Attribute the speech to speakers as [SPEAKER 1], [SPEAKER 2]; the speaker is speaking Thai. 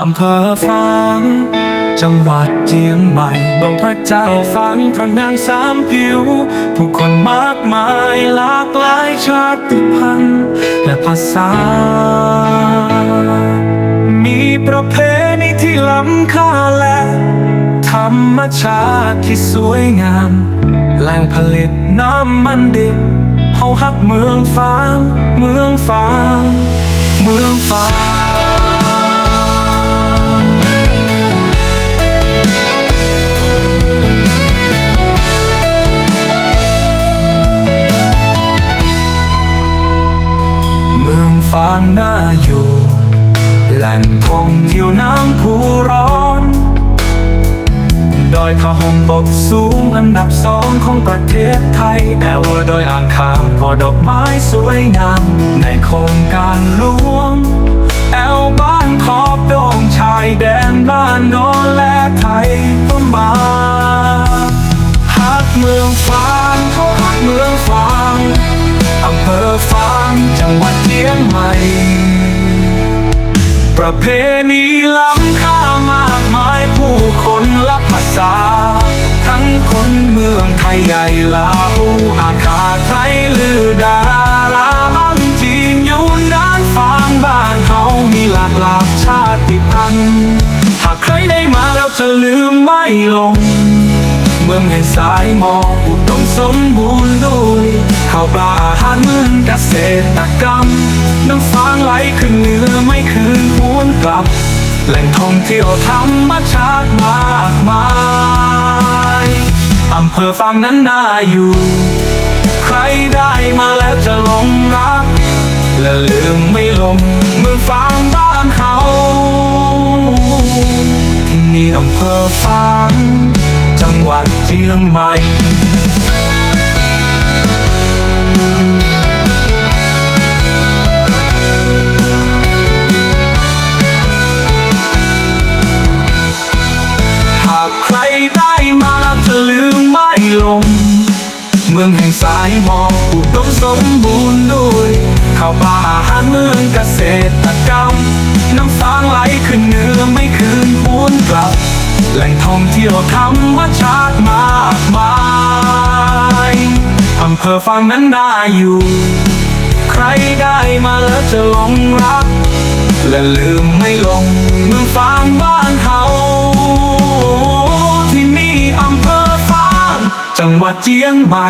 [SPEAKER 1] อำเภอฟางจังหวัดเจียงใหม่บงพระเจ้าฟังพระนางสามผิว ผู้คนมากมายหลากหลายชาติพันธุ์และภาษา มีประเพณีที่ล้ำค่าและธรรมชาติที่สวยงาม แหล่งผลิตน้ำมันดิบเฮาฮักเมืองฟางเมืองฟางเมืองฟา ฟางน่าอยู่แหล่งท่องเที่ยวน้ำพุร้อน ดอยผาห่มปกสูงอันดับสองของประเทศไทยแต่ว่าดอยอ่างขางก็ดอกไม้สวยงามในโครงการหลวง แอวบ้านขอบดงชายแดนบ้านโนนและไทยต้นมาฮักเมืองฟางเขาฮักเมืองฟางอำเภอฟาง จังหวัดเชียงใหม่ ประเพณีล้ำค่ามากมายผู้คนและภาษา ทั้งคนเมืองไทยใหญ่ลาวอาคาไทยลือดาราอังจีนยู่นานฟางบ้านเฮามีหลากหลายชาติพันธุ์หากใครได้มาแล้วจะลืมไม่ลง เมืองแห่งสายหมอกอุดมสมบูรณ์ด้วยข้าวปลาอาหารเมืองเกษตรกรรม น้ำฟางไหลขึ้นเหนือไม่คืนหวนกลับ แหล่งท่องเที่ยวธรรมชาติมากมายอำเภอฟางนั้นน่าอยู่ ใครได้มาแล้วจะหลงรัก และลืมไม่ลงเมืองฟางบ้านเฮานี่อำเภอฟาง ชียงใหม่หากใครได้มาจะลืมไม่ลง เมืองแห่งสายหมอกอุดมสมบูรณ์ด้วยข้าวปลาอาหารเมืองเกษตรกรรม น้ำฟางไหลขึ้นเหนือไม่คืนหวนกลับ แหล่งท่องเที่ยวธรรมชาติมากมายอำเภอฟางนั้นน่าอยู่ ใครได้มาแล้วจะหลงรัก และลืมไม่ลงเมืองฟางบ้านเฮาที่นี่อำเภอฟาง จังหวัดเจียงใหม่